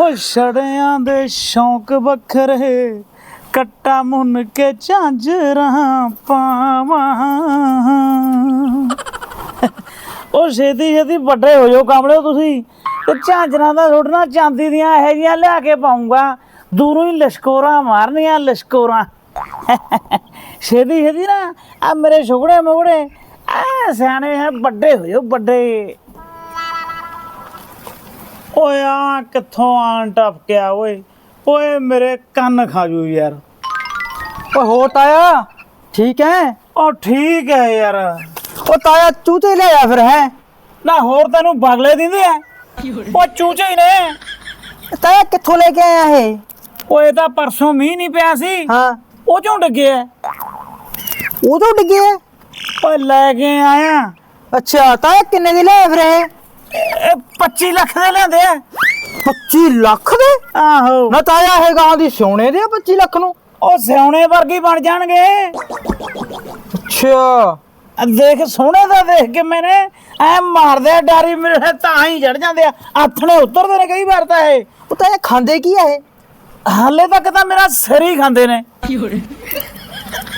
ਓ ਛੜਿਆਂ ਦੇ ਸ਼ੌਂਕ ਵੱਖਰੇ, ਕੱਟਾ ਮੁੰਨ ਕੇ ਝਾਂਜਰਾਂ ਪਾਵਾਂ। ਉਹ ਛੇਤੀ ਛੇਤੀ ਵੱਡੇ ਹੋ ਜਾਓ ਕਾਮੜਿਓ ਤੁਸੀਂ, ਤੇ ਝਾਂਜਰਾਂ ਦਾ ਛੋੜਨਾ ਚਾਂਦੀ ਦੀਆਂ ਇਹੋ ਜਿਹੀਆਂ ਲਿਆ ਕੇ ਪਾਉਂਗਾ। ਦੂਰੋਂ ਹੀ ਲਸ਼ਕੋਰਾਂ ਮਾਰਨੀਆਂ ਲਸ਼ਕੋਰਾਂ। ਛੇਤੀ ਛੇਤੀ ਨਾ, ਆ ਮੇਰੇ ਛੋਕੜੇ ਮੋਗੜੇ ਆ ਸਿਆਣੇ ਹੈ ਵੱਡੇ ਹੋ ਜਾਓ, ਵੱਡੇ। ਓਏ ਆ ਕਿੱਥੋਂ ਆਣ ਟਪਕਿਆ ਓਏ? ਓਏ ਮੇਰੇ ਕੰਨ ਖਾ ਜੂ ਯਾਰ। ਓ ਹੋ ਤਾਇਆ ਠੀਕ ਹੈ? ਉਹ ਠੀਕ ਹੈ ਯਾਰ। ਓ ਤਾਇਆ ਚੂਤੇ ਲਿਆਇਆ ਫਿਰ ਹੈ? ਨਾ ਹੋਰ ਤੈਨੂੰ ਬਗਲੇ ਦਿੰਦੇ ਆ? ਉਹ ਚੂਚੇ ਹੀ ਨੇ। ਤਾਇਆ ਕਿੱਥੋਂ ਲੈ ਕੇ ਆਇਆ ਇਹ? ਓਏ ਤਾਂ ਪਰਸੋਂ ਮੀਂਹ ਨਹੀਂ ਪਿਆ ਸੀ। ਹਾਂ। ਉਹ ਚੋਂ ਡਿੱਗਿਆ ਉਦੋਂ ਡਿੱਗਿਆ ਓਏ ਲੈ ਕੇ ਆਇਆ। ਅੱਛਾ ਤਾਇਆ ਕਿੰਨੇ ਦੀ ਲਿਆਇਆ ਫਿਰ ਇਹ? ਇਹ 25 ਲੱਖ ਦੇ ਲਿਆਂਦੇ ਆ। 25 ਲੱਖ ਦੇ? ਆਹੋ। ਨਾ ਤਾਇਆ ਇਹ ਗਾਂ ਦੀ ਸੋਨੇ ਦੇ ਆ 25 ਲੱਖ ਨੂੰ। ਉਹ ਸਿਉਣੇ ਵਰਗੀ ਬਣ ਜਾਣਗੇ। ਅੱਛਾ। ਆ ਦੇਖ ਸੋਹਣੇ ਦਾ ਦੇਖ ਕੇ ਮੈਨੇ ਐ ਮਾਰਦੇ ਆ ਡਾਰੀ ਮੇਰੇ ਤਾਂ ਹੀ ਚੜ ਜਾਂਦੇ ਆ। ਆਥਣੇ ਉਤਰਦੇ ਨੇ ਕਈ ਵਾਰ ਤਾਂ ਇਹ। ਉਹ ਤਾਇਆ ਖਾਂਦੇ ਕੀ ਆ ਇਹ? ਹਾਲੇ ਤੱਕ ਤਾਂ ਮੇਰਾ ਸਿਰ ਹੀ ਖਾਂਦੇ ਨੇ।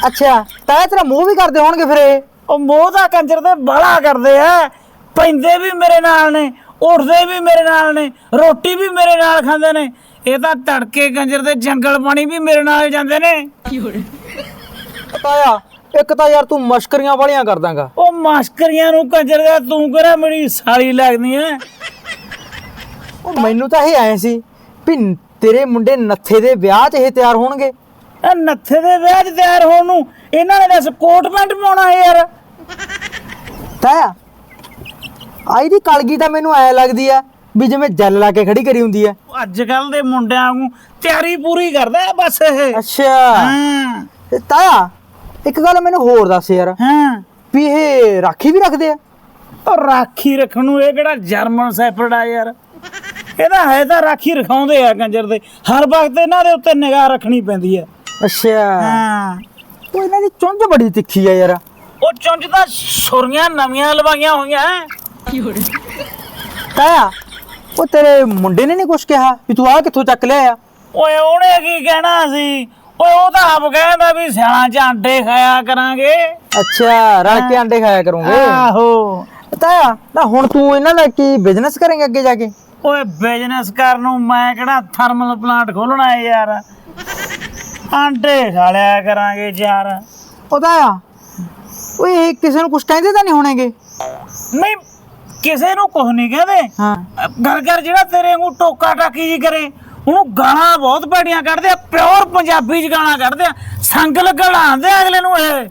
ਅੱਛਾ ਤਾਇਆ ਤੇਰਾ ਮੂੰਹ ਵੀ ਕਰਦੇ ਹੋਣਗੇ ਫਿਰ ਇਹ? ਉਹ ਮੋਹ ਦਾ ਕੰਜਰ ਤੇ ਬਾਲਾ ਕਰਦੇ ਆ। ਪੈਂਦੇ ਵੀ ਮੇਰੇ ਨਾਲ ਨੇ ਉੱਠਦੇ ਵੀ ਮੇਰੇ ਨਾਲ ਨੇ ਰੋਟੀ ਵੀ ਮੇਰੇ ਨਾਲ ਖਾਂਦੇ ਨੇ ਇਹ ਤਾਂ ਤੜਕੇ ਕੰਜਰ ਦੇ ਜੰਗਲ ਪਾਣੀ ਵੀ ਮੇਰੇ ਨਾਲ ਜਾਂਦੇ ਨੇ। ਤਾਇਆ ਇੱਕ ਤਾਂ ਯਾਰ ਤੂੰ ਮਸ਼ਕਰੀਆਂ ਵਾਲੀਆਂ ਕਰਦਾਂਗਾ। ਉਹ ਮਾਸਕਰੀਆਂ ਨੂੰ ਕੰਜਰ ਦਾ ਤੂੰ ਕਿਹੜਾ ਮੇਰੀ ਸਾਲੀ ਲੱਗਦੀ ਐ? ਉਹ ਮੈਨੂੰ ਤਾਂ ਇਹ ਆਏ ਸੀ ਵੀ ਤੇਰੇ ਮੁੰਡੇ ਨੱਥੇ ਦੇ ਵਿਆਹ 'ਚ ਇਹ ਤਿਆਰ ਹੋਣਗੇ। ਇਹ ਨੱਥੇ ਦੇ ਵਿਆਹ 'ਚ ਤਿਆਰ ਹੋਣ ਨੂੰ ਇਹਨਾਂ ਨੇ ਦੱਸ ਕੋਟ ਪੈਂਟ ਪਾਉਣਾ ਹੈ ਯਾਰ। ਤਾਇਆ ਆਈ ਦੀ ਕਲਗੀ ਤਾਂ ਮੈਨੂੰ ਐ ਲੱਗਦੀ ਆ ਵੀ ਜਿਵੇਂ ਜਲ ਲਾ ਕੇ ਖੜੀ ਕਰੀ ਹੁੰਦੀ ਆ। ਅੱਜ ਕੱਲ ਦੇ ਮੁੰਡਿਆਂ ਨੂੰ ਤਿਆਰੀ ਪੂਰੀ ਕਰਦਾ ਹੈ ਬਸ ਇਹ। ਅੱਛਾ। ਹਾਂ। ਤੇ ਤਾਇਆ ਇੱਕ ਗੱਲ ਮੈਨੂੰ ਹੋਰ ਦੱਸ ਯਾਰ। ਹਾਂ। ਵੀ ਇਹ ਰਾਖੀ ਵੀ ਰੱਖਦੇ ਆ? ਉਹ ਰਾਖੀ ਰੱਖਣ ਨੂੰ ਇਹ ਕਿਹੜਾ ਜਰਮਨ ਸੈਫਰਡ ਆ ਯਾਰ। ਇਹਦਾ ਹੈ ਤਾਂ ਰਾਖੀ ਰਖਾਉਂਦੇ ਆ ਕੰਜਰ ਦੇ। ਹਰ ਵਕਤ ਇਹਨਾਂ ਦੇ ਉੱਤੇ ਨਿਗਾਹ ਰੱਖਣੀ ਪੈਂਦੀ ਹੈ ਅੱਛਾ। ਹਾਂ। ਉਹ ਇਹਨਾਂ ਦੀ ਚੁੰਝ ਬੜੀ ਤਿੱਖੀ ਆ ਯਾਰ। ਉਹ ਚੁੰਝ ਤਾਂ ਸੁਰੀਆਂ ਨਵੀਆਂ ਲਵਾਈਆਂ ਹੋਈਆਂ ਹੈ। ਤਾਇਆ ਉਹ ਤੇਰੇ ਮੁੰਡੇ ਨੇ ਨਹੀਂ ਕੁਛ ਕਿਹਾ ਵੀ ਤੂੰ ਆ ਕਿੱਥੋਂ ਚੱਕ ਲਿਆ ਆ? ਓਏ ਉਹਨੇ ਕੀ ਕਹਿਣਾ ਸੀ? ਓਏ ਉਹ ਤਾਂ ਆਪ ਕਹਿੰਦਾ ਵੀ ਸਿਆਣਾ ਚ ਆਂਡੇ ਖਾਇਆ ਕਰਾਂਗੇ। ਅੱਛਾ ਰਲ ਕੇ ਆਂਡੇ ਖਾਇਆ ਕਰੋਗੇ। ਆਹੋ। ਤਾਇਆ ਨਾ ਹੁਣ ਤੂੰ ਇਹਨਾਂ ਦਾ ਕੀ ਬਿਜ਼ਨਸ ਕਰੇਂਗੇ ਅੱਗੇ ਜਾ ਕੇ? ਓਏ ਬਿਜ਼ਨਸ ਕਰਨ ਨੂੰ ਮੈਂ ਕਿਹੜਾ ਥਰਮਲ ਪਲਾਂਟ ਖੋਲਣਾ ਹੈ ਯਾਰ। ਆਂਡੇ ਖਾ ਲਿਆ ਕਰਾਂਗੇ ਯਾਰ। ਉਹ ਤਾਇਆ ਓਏ ਇਹ ਕਿਸੇ ਨੂੰ ਕੁਛ ਕਹਿੰਦੇ ਤਾਂ ਨਹੀਂ ਹੋਣਗੇ? ਨਹੀਂ ਕਿਸੇ ਨੂੰ ਕੁਝ ਨਹੀਂ ਕਹਿੰਦੇ। ਹਾਂ। ਘਰ ਘਰ ਜਿਹੜਾ ਤੇਰੇ ਨੂੰ ਟੋਕਾ ਟਾਕੀ ਜੀ ਕਰੇ ਉਹਨੂੰ ਗਾਲਾਂ ਬਹੁਤ ਭੈੜੀਆਂ ਕੱਢਦੇ ਆ ਪਿਓਰ ਪੰਜਾਬੀ ਚ ਗਾਲਾਂ ਕੱਢਦੇ ਆ ਸੰਗ ਲੱਗਣ ਆਂਦੇ ਅਗਲੇ ਨੂੰ ਇਹ।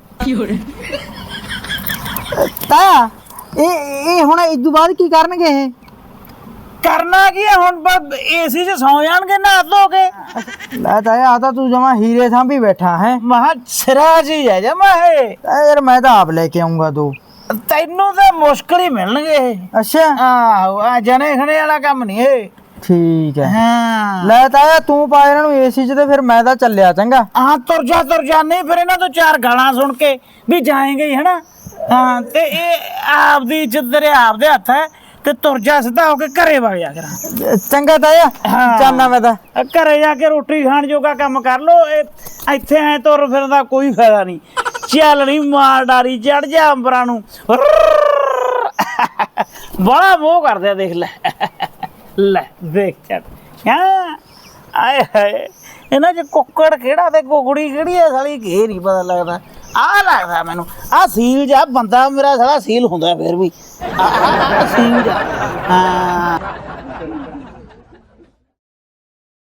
ਤਾਇਆ ਇਹ ਇਹ ਹੁਣ ਇਸ ਤੋਂ ਬਾਅਦ ਕੀ ਕਰਨਗੇ ਇਹ? ਕਰਨਾ ਕੀ ਹੈ ਹੁਣ ਏਸੀ 'ਚ ਸੌ ਜਾਣਗੇ ਨਾ ਧੋ ਕੇ। ਲੈ ਤਾਇਆ ਆ ਤਾਂ ਤੂੰ ਜਮਾ ਹੀਰੇ ਸਾਂਭੀ ਬੈਠਾ ਹੈ। ਮਹਾ ਸਿਰਾਜ ਹੀ ਹੈ ਜਮਾ ਇਹ। ਯਾਰ ਮੈਂ ਤਾਂ ਆਪ ਲੈ ਕੇ ਆਉਂਗਾ ਦੋ। ਤੈਨੂੰ ਤਾਂ ਮੁਸ਼ਕਲ ਹੀ ਮਿਲਣਗੇ ਇਹ। ਅੱਛਾ। ਆਹੋ ਆ ਜਣੇ ਖਣੇ ਵਾਲਾ ਕੰਮ ਨਹੀਂ ਇਹ। ਠੀਕ ਹੈ। ਹਾਂ। ਲੈ ਤਾਇਆ ਤੂੰ ਪਾ ਇਹਨਾਂ ਨੂੰ ਏਸੀ 'ਚ ਤੇ ਫਿਰ ਮੈਂ ਤਾਂ ਚੱਲਿਆ ਚੰਗਾ। ਹਾਂ ਤੁਰ ਜਾ ਤੁਰ ਜਾ। ਨਹੀਂ ਫਿਰ ਇਹਨਾਂ ਤੋਂ ਚਾਰ ਗਾਲਾਂ ਸੁਣ ਕੇ ਵੀ ਜਾਏਂਗੇ ਹੀ ਹਨਾ? ਹਾਂ ਤੇ ਇਹ ਆਪਦੀ ਇੱਜ਼ਤ ਤੇਰੇ ਆਪਦੇ ਹੱਥ ਹੈ ਤੇ ਤੁਰ ਜਾ ਸਿੱਧਾ ਹੋ ਕੇ ਘਰੇ ਵਗ ਜਾ ਕਰਾਂ। ਚੰਗਾ ਤਾਇਆ ਹਾਂ। ਜਾਨਾ ਮੈਂ ਤਾਂ। ਆ ਘਰੇ ਜਾ ਕੇ ਰੋਟੀ ਖਾਣ ਜੋਗਾ ਕੰਮ ਕਰ ਲੋ ਇਹ ਇੱਥੇ ਐ ਤੁਰ ਫਿਰਨ ਦਾ ਕੋਈ ਫਾਇਦਾ ਨਹੀਂ। ਚੱਲ ਨਹੀਂ ਮਾਰ ਡਾਰੀ ਚੜ ਜਾ ਅੰਬਰਾਂ ਨੂੰ। ਬੜਾ ਮੋਹ ਕਰਦੇ ਆ, ਦੇਖ ਲੈ। ਲੈ, ਦੇਖ ਚੱਲ। ਹਾਂ? ਆਏ ਹਾਏ, ਇਹਨਾਂ ਚ ਕੁੱਕੜ ਕਿਹੜਾ ਤੇ ਕੁਕੜੀ ਕਿਹੜੀ ਆ ਸਾਲੀ? ਕੀ ਨਹੀਂ ਪਤਾ ਲੱਗਦਾ। ਆ ਲੱਗਦਾ ਮੈਨੂੰ। ਆ ਸੀਲ ਜਾ ਬੰਦਾ ਮੇਰਾ ਸਾਲਾ ਸੀਲ ਹੁੰਦਾ ਫਿਰ ਵੀ। ਆ ਸੀਲ ਜਾ ਹਾਂ।